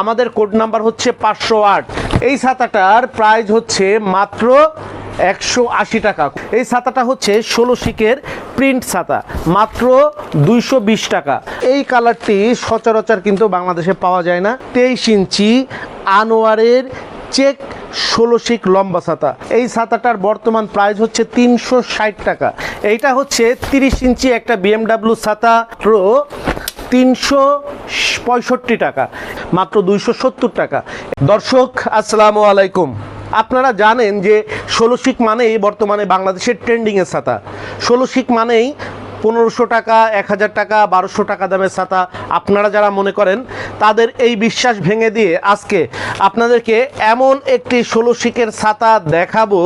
আমাদের code number হচ্ছে পাঁচশো আট। এই ছাতাটার প্রাইস হচ্ছে মাত্র একশো আশি টাকা। এই ছাতাটা হচ্ছে ষোলো শিকের প্রিন্ট ছাতা, মাত্র দুইশো বিশ টাকা। এই কালারটি সচরাচর কিন্তু বাংলাদেশে পাওয়া যায় না। তেইশ ইঞ্চি আনোয়ারের চেক ষোলো শিক লম্বা ছাতা। এই ছাতাটার বর্তমান প্রাইস হচ্ছে তিনশো ষাট টাকা। এইটা হচ্ছে তিরিশ ইঞ্চি একটা বিএমডাব্লিউ ছাতা। প্রো তিনশো পঁয়ষট্টি টাকা, মাত্র দুইশো সত্তর টাকা। দর্শক, আসসালামু আলাইকুম। আপনারা জানেন যে ষোলো শিক মানেই বর্তমানে বাংলাদেশের ট্রেন্ডিংয়ের ছাতা। ষোলো শিক মানেই পনেরোশো টাকা, এক হাজার টাকা, বারোশো টাকা দামের ছাতা। আপনারা যারা মনে করেন, তাদের এই বিশ্বাস ভেঙে দিয়ে আজকে আপনাদেরকে এমন একটি ষোলো শিকের ছাতা দেখাবো,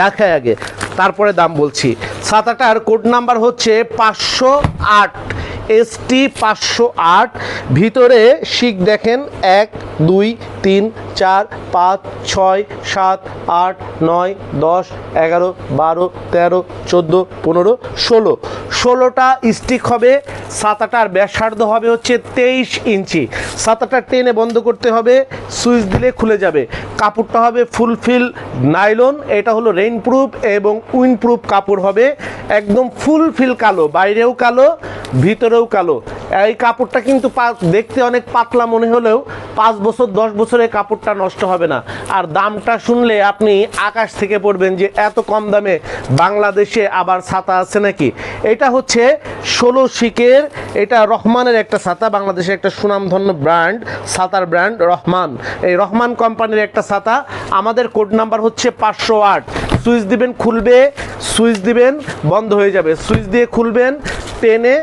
দেখায় আগে। তারপরে দাম বলছি। ছাতাটার কোড নাম্বার হচ্ছে পাঁচশো আট। এসটি পাঁচশো আট। ভিতরে শিক দেখেন, এক, দুই, তিন, চার, পাঁচ, ছয়, সাত, আট, নয়, দশ, এগারো, বারো, তেরো, চোদ্দ, পনেরো, ষোলো। ষোলোটা স্টিক হবে, সাতাটার ব্যাসার্ধ হবে হচ্ছে তেইশ ইঞ্চি। সাতাটা টেনে বন্ধ করতে হবে, সুইচ দিলে খুলে যাবে। কাপড়টা হবে ফুলফিল নাইলন, এটা হলো রেইন প্রুফ এবং উইন প্রুফ কাপড় হবে। একদম ফুলফিল কালো, বাইরেও কালো ভিতরেও কালো। এই কাপড়টা কিন্তু দেখতে অনেক পাতলা মনে হলেও পাঁচ বছর, দশ বছরে কাপড়টা নষ্ট হবে না। আর দামটা শুনলে আপনি আকাশ থেকে পড়বেন যে এত কম দামে বাংলাদেশে আবার ছাতা আছে নাকি? এটা হচ্ছে ষোলো শিকের, এটা রহমানের একটা ছাতা, বাংলাদেশের একটা সুনামধন্য ব্র্যান্ড, ছাতার ব্র্যান্ড রহমান। এই রহমান কোম্পানির একটা ছাতা, আমাদের কোড নাম্বার হচ্ছে পাঁচশো আট। সুইচ দিবেন খুলবে, সুইচ দিবেন, বন্ধ হয়ে যাবে। সুইচ দিয়ে খুলবেন টেনে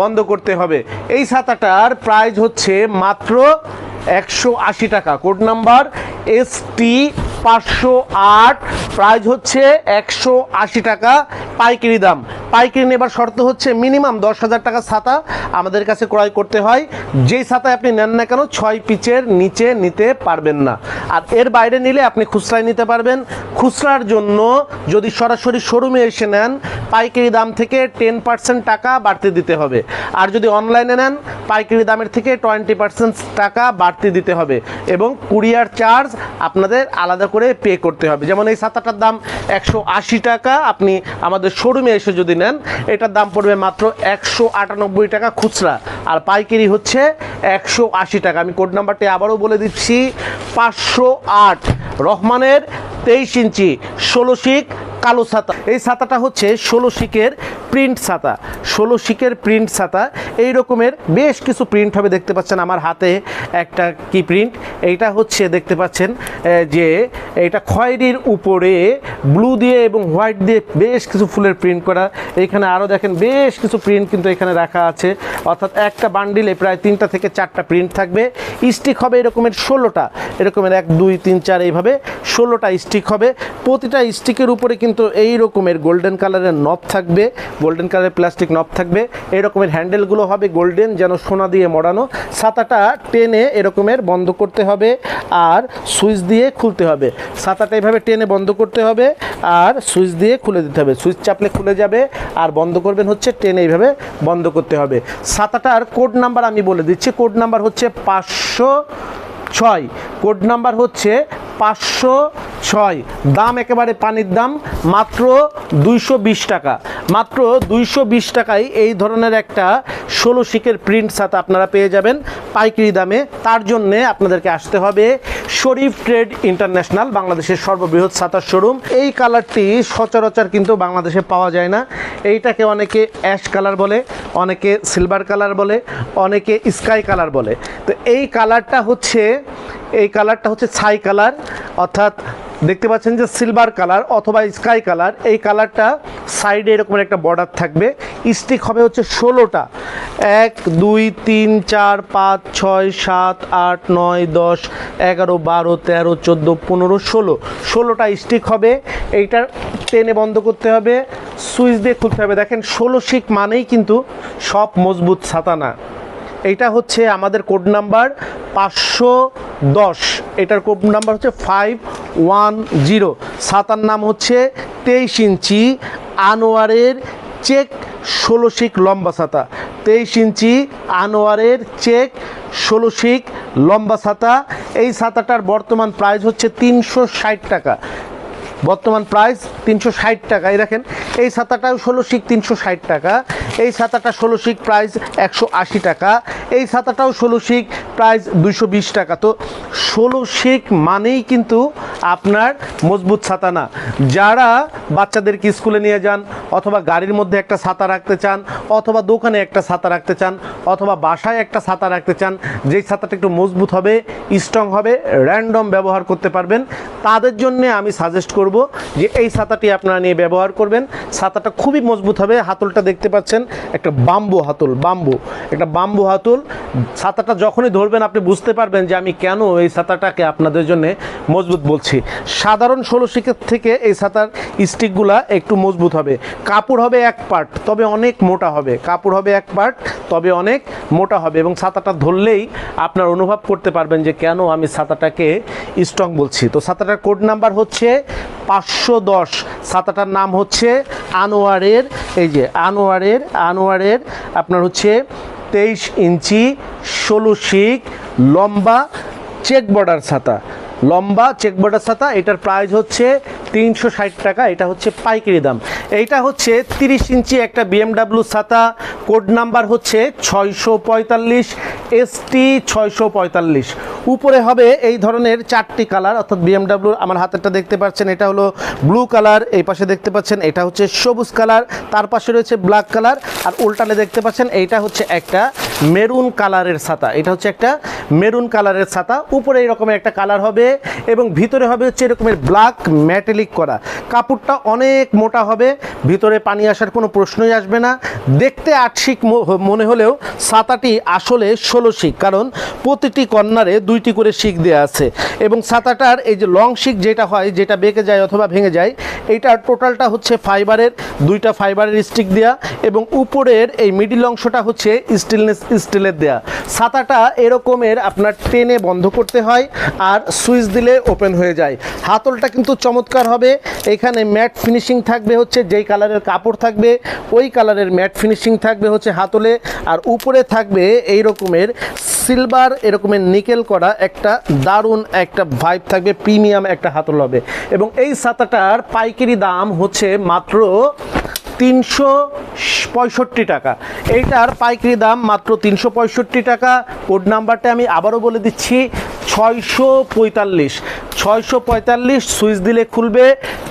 বন্ধ করতে হবে। এই ছাতাটার প্রাইস হচ্ছে মাত্র একশো আশি টাকা। কোড নাম্বার এস টি পাঁচশো আট। প্রাইস হচ্ছে একশো আশি টাকা। পাইকারি দাম। পাইকারি নেবার শর্ত হচ্ছে মিনিমাম দশ হাজার টাকা ছাতা আমাদের কাছে ক্রয় করতে হয়। যেই ছাতায় আপনি নেন না কেন ছয় পিচের নিচে নিতে পারবেন না। আর এর বাইরে নিলে আপনি খুচরায় নিতে পারবেন। খুচরার জন্য যদি সরাসরি শোরুমে এসে নেন, পাইকারি দাম থেকে টেন পার্সেন্ট টাকা বাড়তি দিতে হবে। আর যদি অনলাইনে নেন, পাইকারি দামের থেকে টোয়েন্টি পার্সেন্ট টাকা বাড়তি দিতে হবে। এবং কুরিয়ার চার্জ আপনাদের আলাদা করে পে করতে হবে। যেমন এই ছাতাটার দাম একশো আশি টাকা, আপনি আমাদের শোরুমে এসে যদি নেন, এটার দাম পড়বে মাত্র একশো আটানব্বই টাকা খুচরা। আর পাইকারি হচ্ছে একশো আশি টাকা। আমি কোড নাম্বারটি আবারও বলে দিচ্ছি, পাঁচশো আট। রহমানের তেইশ ইঞ্চি, ষোলো শিক কালো ছাতা। এই ছাতাটা হচ্ছে ষোলো শিকের প্রিন্ট ছাতা। ষোলো শিকের প্রিন্ট ছাতা। এই রকমের বেশ কিছু প্রিন্ট হবে, দেখতে পাচ্ছেন আমার হাতে একটা কি প্রিন্ট। এইটা হচ্ছে, দেখতে পাচ্ছেন যে এটা খয়েরির উপরে ব্লু দিয়ে এবং হোয়াইট দিয়ে বেশ কিছু ফুলের প্রিন্ট করা। এখানে আরও দেখেন, বেশ কিছু প্রিন্ট কিন্তু এখানে রাখা আছে। অর্থাৎ একটা বান্ডিলে প্রায় তিনটা থেকে চারটা প্রিন্ট থাকবে। স্টিক হবে এরকমের ষোলোটা। এরকমের এক, দুই, তিন, চার, এইভাবে ষোলোটা স্টিক হবে। প্রতিটা স্টিকের উপরে কিন্তু এই রকমের গোল্ডেন কালারের নব থাকবে গোল্ডেন কালারের প্লাস্টিক নব থাকবে, এই রকমের হ্যান্ডেলগুলো হবে গোল্ডেন যেন সোনা দিয়ে মড়ানো। ছাতাটা টেনে এরকমের বন্ধ করতে হবে আর সুইচ দিয়ে খুলতে হবে। ছাতাটা এইভাবে টেনে বন্ধ করতে হবে আর সুইচ দিয়ে খুলে দিতে হবে। সুইচ চাপলে খুলে যাবে আর বন্ধ করবেন হচ্ছে টেনে এইভাবে বন্ধ করতে হবে। ছাতাটার কোড নাম্বার আমি বলে দিচ্ছি। কোড নাম্বার হচ্ছে পাঁচশো ছয়। কোড নাম্বার হচ্ছে পাঁচশো ছয়। দাম একেবারে পানির দাম, মাত্র দুইশো বিশ টাকা। মাত্র দুইশো বিশ টাকায় এই ধরনের একটা ষোলো শিকের প্রিন্ট ছাতা আপনারা পেয়ে যাবেন পাইকারি দামে। তার জন্যে আপনাদেরকে আসতে হবে শরীফ ট্রেড ইন্টারন্যাশনাল, বাংলাদেশের সর্ববৃহৎ ছাতার শোরুম। এই কালারটি সচরাচর কিন্তু বাংলাদেশে পাওয়া যায় না। এইটাকে অনেকে অ্যাশ কালার বলে, অনেকে সিলভার কালার বলে, অনেকে স্কাই কালার বলে। তো এই কালারটা হচ্ছে, এই কালারটা হচ্ছে ছাই কালার, অর্থাৎ দেখতে পাচ্ছেন যে সিলভার কালার অথবা স্কাই কালার এই কালারটা সাইডে এরকম একটা বর্ডার থাকবে। স্টিক হবে হচ্ছে ষোলোটা। এক, দুই, তিন, চার, পাঁচ, ছয়, সাত, আট, নয়, দশ, এগারো, বারো, তেরো, চোদ্দ, পনেরো, ষোলো। ষোলোটা স্টিক হবে। এইটা টেনে বন্ধ করতে হবে। সুইচ দিয়ে খুলতে হবে। দেখেন, ষোলো শিক মানেই কিন্তু সব মজবুত ছাতা না এইটা হচ্ছে আমাদের কোড নাম্বার পাঁচশো দশ। এটার কোড নাম্বার হচ্ছে ফাইভ ওয়ান জিরো। ছাতার নাম হচ্ছে তেইশ ইঞ্চি আনোয়ারের চেক ষোলো শিক লম্বা ছাতা। তেইশ ইঞ্চি আনোয়ারের চেক ষোলো শিক লম্বা ছাতা। এই ছাতাটার বর্তমান প্রাইস হচ্ছে তিনশো ষাট টাকা। বর্তমান প্রাইস তিনশো ষাট টাকা। এই দেখেন, এই ছাতাটাও ষোলো শিক তিনশো ষাট টাকা। এই ছাতাটা ষোলো শিক প্রাইস একশো আশি টাকা। এই ছাতাটাও ষোলো শিক প্রাইস বিশ টাকা। তো ষোলো শিক মানেই কিন্তু আপনার মজবুত ছাতা না। যারা বাচ্চাদেরকে স্কুলে নিয়ে যান, অথবা গাড়ির মধ্যে একটা ছাতা রাখতে চান, অথবা দোকানে একটা ছাতা রাখতে চান, অথবা বাসায় একটা ছাতা রাখতে চান, যেই ছাতাটা একটু মজবুত হবে, স্ট্রং হবে, র্যান্ডম ব্যবহার করতে পারবেন, তাদের জন্য আমি সাজেস্ট করব যে এই ছাতাটি আপনারা নিয়ে ব্যবহার করবেন। ছাতাটা খুবই মজবুত হবে, হাতলটা দেখতে পাচ্ছেন, একটা বাম্বু হাতল, বাম্বু। একটা বাম্বু হাতল ছাতাটা যখনই ধরবেন আপনি বুঝতে পারবেন যে আমি কেন এই ছাতাটাকে আপনাদের জন্য মজবুত বলছি। সাধারণ ষোলো শিকের থেকে এই ছাতার স্টিকগুলা একটু মজবুত হবে। কাপড় হবে এক পার্ট, তবে অনেক মোটা হবে। কাপড় হবে এক পার্ট, তবে অনেক মোটা হবে এবং ছাতাটা ধরলেই আপনার অনুভব করতে পারবেন যে কেন আমি ছাতাটাকে স্ট্রং বলছি। তো ছাতাটার কোড নাম্বার হচ্ছে পাঁচশো দশ। ছাতাটার নাম হচ্ছে আনোয়ারের, এই যে আনোয়ারের আনোয়ারের আপনার হচ্ছে তেইশ ইঞ্চি, ষোলো শিক লম্বা চেক বর্ডার ছাতা। লম্বা চেক বর্ডার ছাতা, এটার প্রাইস হচ্ছে তিনশো ষাট টাকা, এটা হচ্ছে পাইকারি দাম। এইটা হচ্ছে তিরিশ ইঞ্চি একটা বিএমডাব্লিউ ছাতা কোড নাম্বার হচ্ছে ছয়শো পঁয়তাল্লিশ এস টি ছয়শো পঁয়তাল্লিশ। উপরে হবে এই ধরনের চারটি কালার, অর্থাৎ বিএমডাব্লিউর আমার হাতেরটা দেখতে পাচ্ছেন, এটা হলো ব্লু কালার, এই পাশে দেখতে পাচ্ছেন, এটা হচ্ছে সবুজ কালার, তার পাশে রয়েছে ব্ল্যাক কালার, আর উল্টালে দেখতে পাচ্ছেন, এইটা হচ্ছে একটা মেরুন কালারের ছাতা, এটা হচ্ছে একটা মেরুন কালারের ছাতা, উপরে এরকমের একটা কালার হবে এবং ভিতরে হবে হচ্ছে এরকমের ব্ল্যাক ম্যাটেলিক করা। কাপড়টা অনেক মোটা হবে, ভিতরে পানি আসার কোনো প্রশ্নই আসবে না। দেখতে আট শিক ম- মনে হলেও ছাতাটি আসলে ষোলো শিক কারণ প্রতিটি কর্নারে দুইটি করে শিক দেওয়া আছে এবং ছাতাটার এই যে লং শিক যেটা হয়, যেটা বেঁকে যায় অথবা ভেঙে যায় এইটার টোটালটা হচ্ছে ফাইবারের, দুইটা ফাইবারের স্টিক দেওয়া এবং উপরের এই মিডিল অংশটা হচ্ছে স্টিলনেস স্টিলের দেয়া। ছাতাটা এরকমের আপনার টেনে বন্ধ করতে হয় আর সুইচ দিলে ওপেন হয়ে যায়। হাতলটা কিন্তু চমৎকার হবে। এখানে ম্যাট ফিনিশিং থাকবে হচ্ছে যেই কালারের কাপড় থাকবে, ওই কালারের ম্যাট ফিনিশিং থাকবে হচ্ছে হাতলে। আর উপরে থাকবে এই রকমের সিলভার এরকমের নিকেল করা একটা দারুণ একটা ভাইব থাকবে, প্রিমিয়াম একটা হাতল হবে। এবং এই ছাতাটার পাইকারি দাম হচ্ছে মাত্র তিনশো পঁয়ষট্টি টাকা। এইটার পাইকারি দাম মাত্র তিনশো পঁয়ষট্টি টাকা। কোড নাম্বারটা আমি আবারও বলে দিচ্ছি, ছয়শো পঁয়তাল্লিশ। ছয়শো পঁয়তাল্লিশ সুইচ দিলে খুলবে,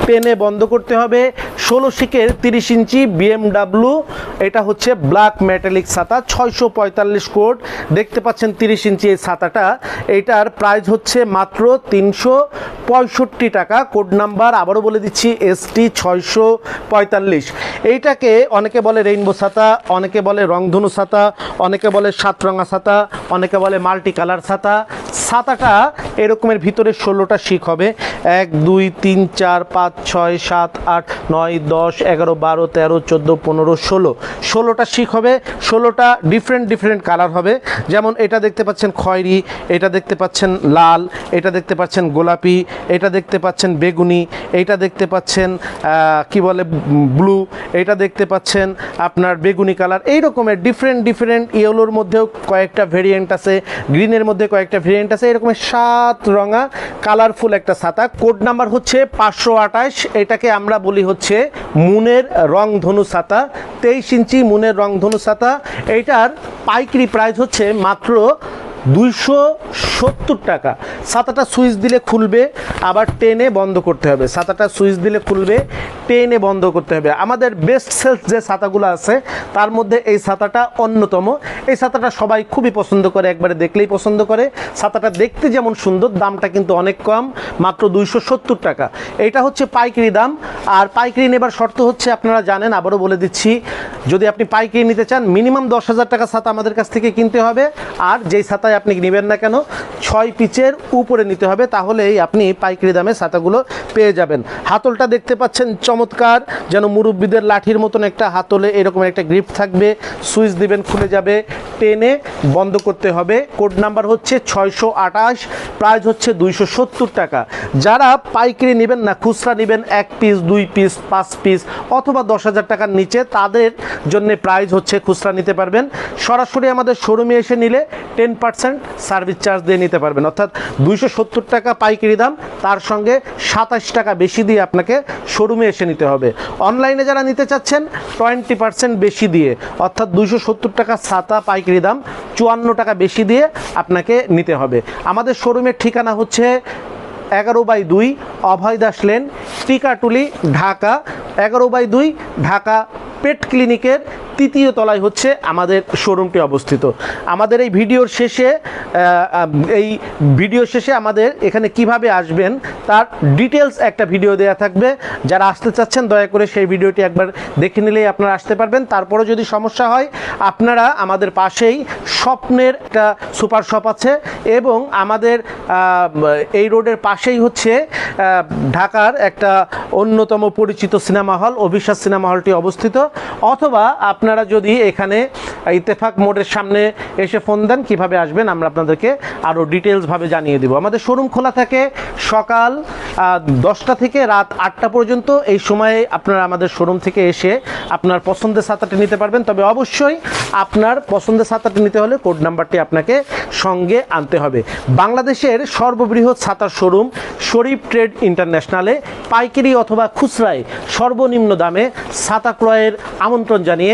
পেনে বন্ধ করতে হবে। ষোলো শিকের তিরিশ ইঞ্চি বিএমডাব্লু এটা হচ্ছে ব্ল্যাক মেটালিক ছাতা, ছয়শো পঁয়তাল্লিশ কোড। দেখতে পাচ্ছেন তিরিশ ইঞ্চি এই ছাতাটা। এইটার প্রাইস হচ্ছে মাত্র তিনশো পঁয়ষট্টি টাকা। কোড নাম্বার আবারও বলে দিচ্ছি, এসটি ছয়শো পঁয়তাল্লিশ। এইটাকে অনেকে বলে রেইনবো ছাতা, অনেকে বলে রংধনু ছাতা, অনেকে বলে সাতরঙা ছাতা, অনেকে বলে মাল্টি কালার ছাতা। ছাতাটা এরকমের ভিতরে ষোলোটা শিক হবে। এক, দুই, তিন, চার, পাঁচ, ছয়, সাত, আট, নয়, দশ, এগারো, বারো, তেরো, চোদ্দ, পনেরো, ষোলো। ষোলোটা শিক হবে। ষোলোটা ডিফারেন্ট ডিফারেন্ট কালার হবে। যেমন এটা দেখতে পাচ্ছেন খয়েরি, এটা দেখতে পাচ্ছেন লাল, এটা দেখতে পাচ্ছেন গোলাপি, এটা দেখতে পাচ্ছেন বেগুনি, এটা দেখতে পাচ্ছেন কি বলে ব্লু এটা দেখতে পাচ্ছেন আপনার বেগুনি কালার। এই রকমের ডিফারেন্ট ডিফারেন্ট ইয়েলোর মধ্যেও কয়েকটা ভেরিয়েন্ট আছে গ্রিনের মধ্যে কয়েকটা ভেরিয়েন্ট আছে এরকমের সাত রঙা কালারফুল একটা ছাতা। কোড নাম্বার হচ্ছে পাঁচশো আঠাশ। এটাকে আমরা বলি হচ্ছে মুনের রংধনু ছাতা। তেইশ ইঞ্চি মুনের রংধনু ছাতা। এইটার পাইকারি প্রাইস হচ্ছে মাত্র দুইশো সত্তর টাকা। ছাতাটা সুইচ দিলে খুলবে, আবার টেনে বন্ধ করতে হবে। ছাতাটা সুইচ দিলে খুলবে, টেনে বন্ধ করতে হবে। আমাদের বেস্ট সেলস যে ছাতাগুলো আছে, তার মধ্যে এই ছাতাটা অন্যতম। এই ছাতাটা সবাই খুবই পছন্দ করে, একবারে দেখলেই পছন্দ করে। ছাতাটা দেখতে যেমন সুন্দর, দামটা কিন্তু অনেক কম, মাত্র দুইশো সত্তর টাকা। এটা হচ্ছে পাইকারি দাম। আর পাইকারি নেবার শর্ত হচ্ছে, আপনারা জানেন, আবারও বলে দিচ্ছি, যদি আপনি পাইকারি নিতে চান, মিনিমাম দশ হাজার টাকা ছাতা আমাদের কাছ থেকে কিনতে হবে। আর যেই ছাতায় আপনি নেবেন না কেন? ছয় পিচের উপরে নিতে হবে, তাহলেই আপনি পাইকারি দামে ছাতাগুলো পেয়ে যাবেন। হাতলটা দেখতে পাচ্ছেন চমৎকার, যেন মুরব্বীদের লাঠির মতন একটা হাতলে এরকম একটা গ্রিপ থাকবে। সুইচ দিবেন, খুলে যাবে, টেনে বন্ধ করতে হবে। কোড নাম্বার হচ্ছে ছয়শো আঠাশ, প্রাইস হচ্ছে দুইশো সত্তর টাকা। যারা পাইকারি নেবেন না, খুচরা নেবেন, এক পিস, দুই পিস, পাঁচ পিস অথবা দশ হাজার টাকার নিচে, তাদের জন্য প্রাইস হচ্ছে খুচরা নিতে পারবেন। সরাসরি আমাদের শোরুমে এসে নিলে টেন পার্সেন্ট সার্ভিস চার্জ দিয়ে নিতে পারবেন। অর্থাৎ দুইশো সত্তর টাকা পাইকারি দাম, তার সঙ্গে সাতাশ টাকা বেশি দিয়ে আপনাকে শোরুমে এসে নিতে হবে। অনলাইনে যারা নিতে চাচ্ছেন, টোয়েন্টি পার্সেন্ট বেশি দিয়ে, অর্থাৎ দুইশো সত্তর টাকা ছাতা পাইকারি দাম, চুয়ান্ন টাকা বেশি দিয়ে আপনাকে নিতে হবে। আমাদের শোরুমের ঠিকানা হচ্ছে এগারো বাই দুই অভয় দাস লেন, টিকাটুলি, ঢাকা। এগারো বাই দুই ঢাকা পেট ক্লিনিকের তৃতীয় তলায় হচ্ছে আমাদের শোরুমটি অবস্থিত। আমাদের এই ভিডিওর শেষে এই ভিডিও শেষে আমাদের এখানে কীভাবে আসবেন তার ডিটেলস একটা ভিডিও দেওয়া থাকবে। যারা আসতে চাচ্ছেন, দয়া করে সেই ভিডিওটি একবার দেখে নিলেই আপনারা আসতে পারবেন। তারপরে যদি সমস্যা হয়, আপনারা আমাদের পাশেই স্বপ্নের একটা সুপার শপ আছে এবং আমাদের এই রোডের পাশেই হচ্ছে ঢাকার একটা অন্যতম পরিচিত সিনেমা হল অভিশ্বাস সিনেমা হলটি অবস্থিত। অথবা আপনারা যদি এখানে ইত্তেফাক মোড়ের সামনে এসে ফোন দেন, কীভাবে আসবেন আমরা আপনাদেরকে আরও ডিটেলসভাবে জানিয়ে দিব। আমাদের শোরুম খোলা থাকে সকাল দশটা থেকে রাত আটটা পর্যন্ত। এই সময়ে আপনারা আমাদের শোরুম থেকে এসে আপনার পছন্দের ছাতাটি নিতে পারবেন। তবে অবশ্যই আপনার পছন্দের ছাতাটি নিতে হলে কোড নাম্বারটি আপনাকে সঙ্গে আনতে হবে। বাংলাদেশের সর্ববৃহৎ ছাতার শোরুম শরীফ ট্রেড ইন্টারন্যাশনালে পাইকারি অথবা খুচরায় সর্বনিম্ন দামে ছাতা ক্রয়ের আমন্ত্রণ জানিয়ে